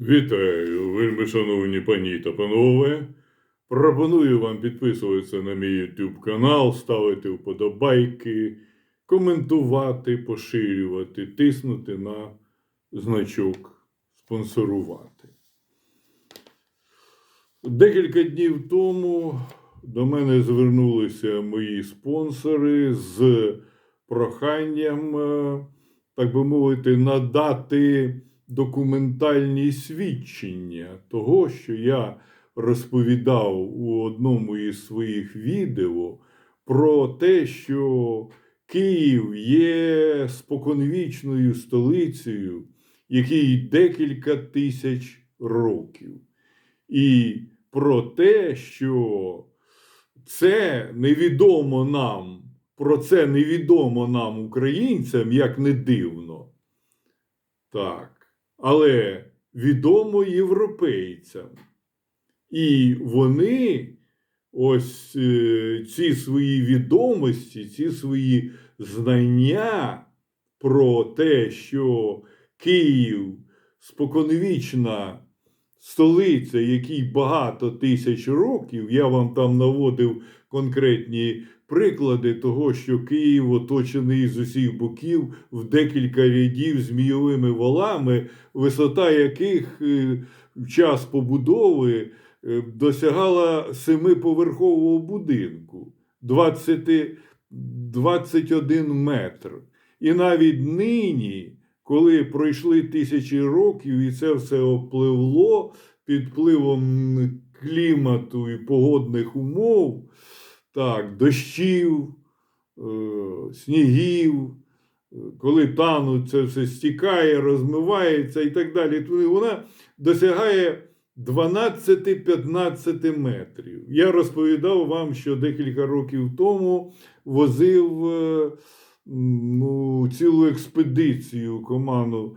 Вітаю, вельми шановні пані та панове. Пропоную вам підписуватися на мій YouTube канал, ставити вподобайки, коментувати, поширювати, тиснути на значок спонсорувати. Декілька днів тому до мене звернулися мої спонсори з проханням, е, так би мовити, надати документальні свідчення того, що я розповідав у одному із своїх відео про те, що Київ є споконвічною столицею, якій декілька тисяч років. І про те, що це невідомо нам, про це невідомо нам, українцям, як не дивно. Так. Але відомо європейцям. І вони ось е, ці свої відомості, ці свої знання про те, що Київ споконвічна столиця, якій багато тисяч років, я вам там наводив конкретні приклади того, що Київ оточений з усіх боків в декілька рядів змійовими валами, висота яких е, в час побудови е, досягала семиповерхового будинку 20, 21 метр. І навіть нині, коли пройшли тисячі років, і це все опливло під впливом клімату і погодних умов, так, дощів, е, снігів, е, коли тануть, це все стікає, розмивається і так далі. Вона досягає 12-15 метрів. Я розповідав вам, що декілька років тому возив е, ну, цілу експедицію команду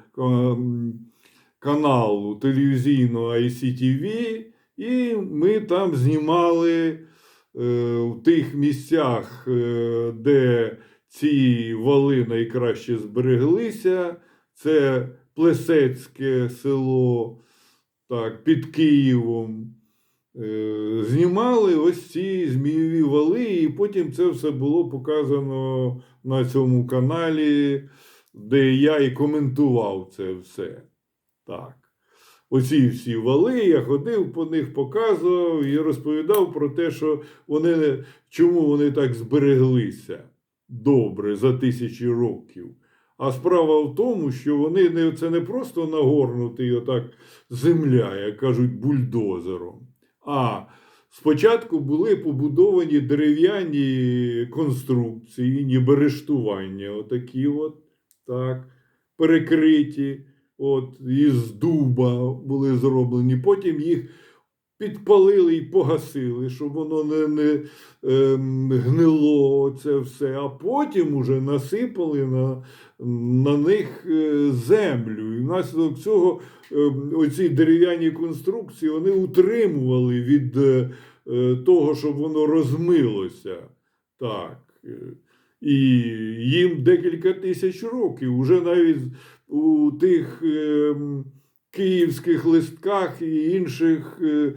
каналу телевізійного ICTV, і ми там знімали е, в тих місцях, е, де ці вали найкраще збереглися. Це Плесецьке село, так, під Києвом. Е, Знімали ось ці і потім це все було показано на цьому каналі, де я і коментував це все. Так. Оці всі вали, я ходив по них, показував і розповідав про те, що вони, чому вони так збереглися добре за тисячі років. А справа в тому, що вони не, це не просто нагорнутий отак земля, як кажуть, бульдозером. А спочатку були побудовані дерев'яні конструкції, ніби рештування, отакі от, так, перекриті, от, із дуба були зроблені. Потім їх підпалили і погасили, щоб воно не, не ем, гнило це все. А потім уже насипали на, на них е, землю. І внаслідок цього ем, оці дерев'яні конструкції вони утримували від е, е, того, щоб воно розмилося. Так. е, І їм декілька тисяч років. Уже навіть у тих ем, київських листках і інших е, е,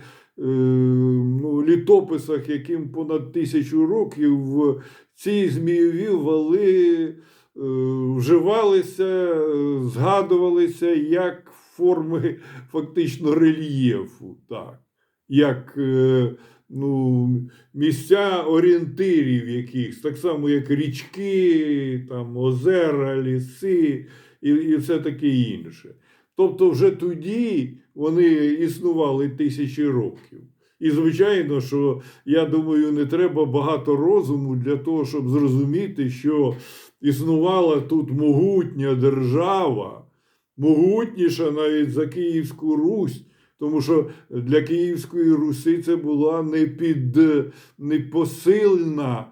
ну, літописах, яким понад тисячу років, ці змійові вали е, вживалися, згадувалися як форми фактично рельєфу. Так. Як ну, місця орієнтирів якихось, так само, як річки, там, озера, ліси і, і все таке інше. Тобто, вже тоді вони існували тисячі років. І, звичайно, що я думаю, не треба багато розуму для того, щоб зрозуміти, що існувала тут могутня держава, могутніша навіть за Київську Русь. Тому що для Київської Руси це була не під непосильна е,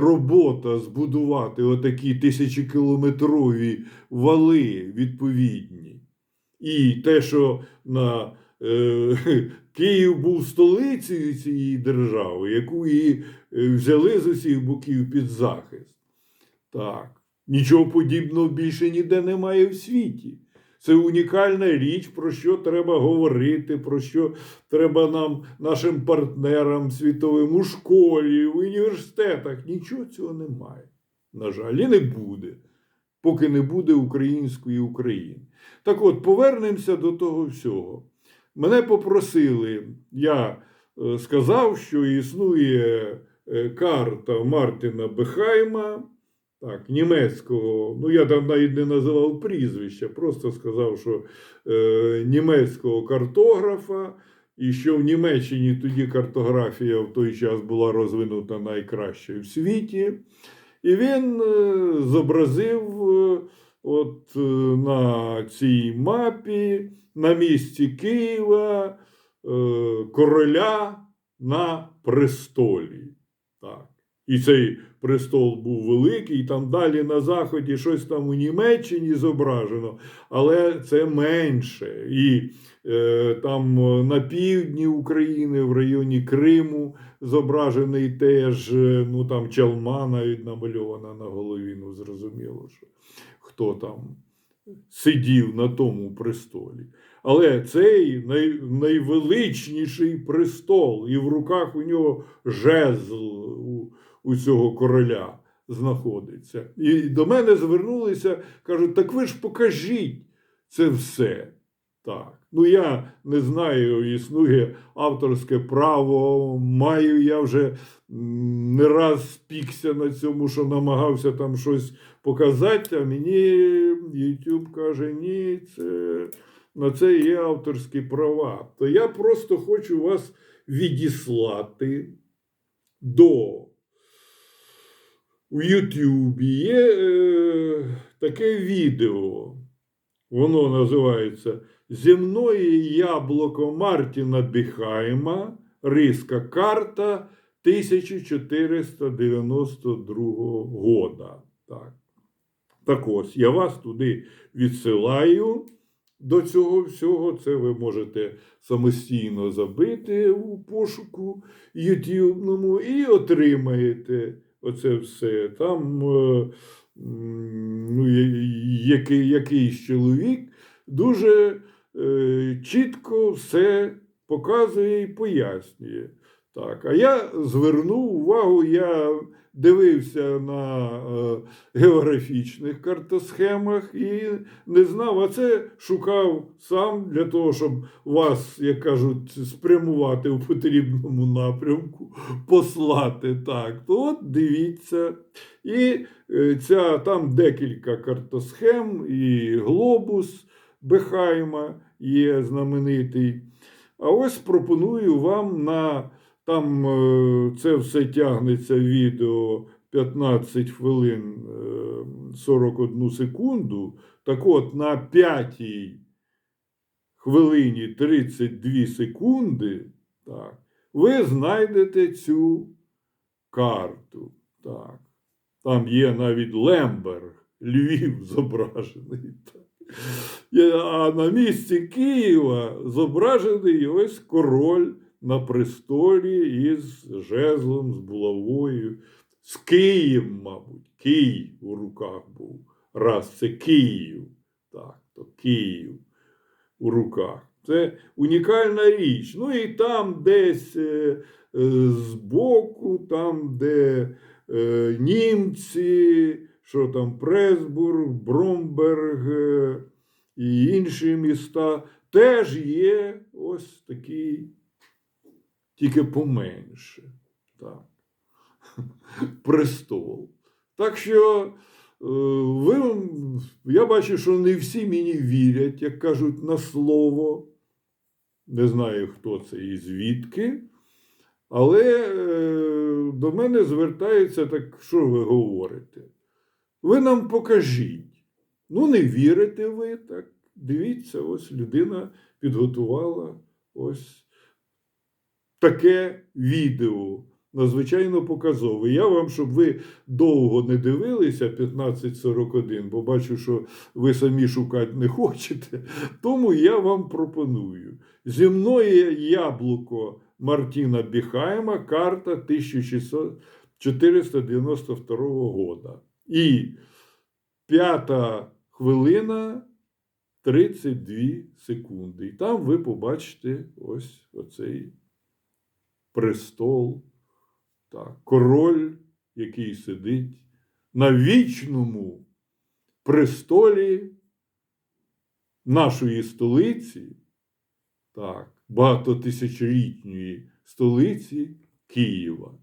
робота збудувати отакі тисячекілометрові вали відповідні. І те, що на е, Київ був столицею цієї держави, яку і е, взяли з усіх боків під захист. Так, нічого подібного більше ніде немає в світі. Це унікальна річ, про що треба говорити, про що треба нам, нашим партнерам світовим у школі, в університетах. Нічого цього немає. На жаль, і не буде, поки не буде української України. Так от, повернемося до того всього. Мене попросили, я е, сказав, що існує е, карта Мартіна Бехайма, так, німецького, ну я там навіть не називав прізвища, просто сказав, що е, німецького картографа, і що в Німеччині тоді картографія в той час була розвинута найкраще в світі. І він е, зобразив е, от, е, на цій мапі на місці Києва короля на престолі. Так. І цей престол був великий, там далі на заході щось там у Німеччині зображено, але це менше. І е, там е, на півдні України, в районі Криму, зображений теж, е, ну там чалма навіть намальована на голові. Ну, зрозуміло, що хто там сидів на тому престолі. Але цей най, найвеличніший престол, і в руках у нього жезл у, у цього короля знаходиться. І до мене звернулися, кажуть, так ви ж покажіть це все. Так. Ну, я не знаю, існує авторське право, маю я вже не раз спікся на цьому, що намагався там щось показати, а мені YouTube каже, ні, це, на це є авторські права. То я просто хочу вас відіслати до у Ютубі є е, таке відео. Воно називається Земное яблуко Мартіна Біхайма, Риска карта 1492 года. Так. так ось, я вас туди відсилаю до цього всього. Це ви можете самостійно забити у пошуку ютубному і отримаєте оце все. Там е, ну, який, якийсь чоловік дуже е, чітко все показує і пояснює. Так, а я звернув увагу, я дивився на е, географічних картосхемах і не знав, а це шукав сам для того, щоб вас, як кажуть, спрямувати в потрібному напрямку, послати. Так, то от дивіться. І е, ця, там декілька картосхем, і глобус Бехайма є знаменитий. А ось пропоную вам на там е, це все тягнеться відео 15 хвилин е, 41 секунду. Так от на п'ятій хвилині 32 секунди так, ви знайдете цю карту. Так. Там є навіть Лемберг, Львів зображений. Так. А на місці Києва зображений ось король на престолі із жезлом, з булавою, з Києм, мабуть, Київ у руках був. Раз це Київ, так, то Київ у руках. Це унікальна річ. Ну і там десь е, е, збоку, там, де е, німці, що там Пресбург, Бромберг е, і інші міста, теж є ось такий, тільки поменше. Так. Престол. Так що е, ви, я бачу, що не всі мені вірять, як кажуть, на слово. Не знаю, хто це і звідки. Але е, до мене звертаються так, що ви говорите? Ви нам покажіть. Ну, не вірите ви так. Дивіться, ось людина підготувала ось таке відео. Надзвичайно показове. Я вам, щоб ви довго не дивилися 1541, бо бачу, що ви самі шукати не хочете. Тому я вам пропоную. Земное яблуко Мартіна Біхайма, карта 1492 года. І п'ята хвилина 32 секунди. І там ви побачите ось оцей престол, так, король, який сидить на вічному престолі нашої столиці, так, багатотисячолітньої столиці Києва.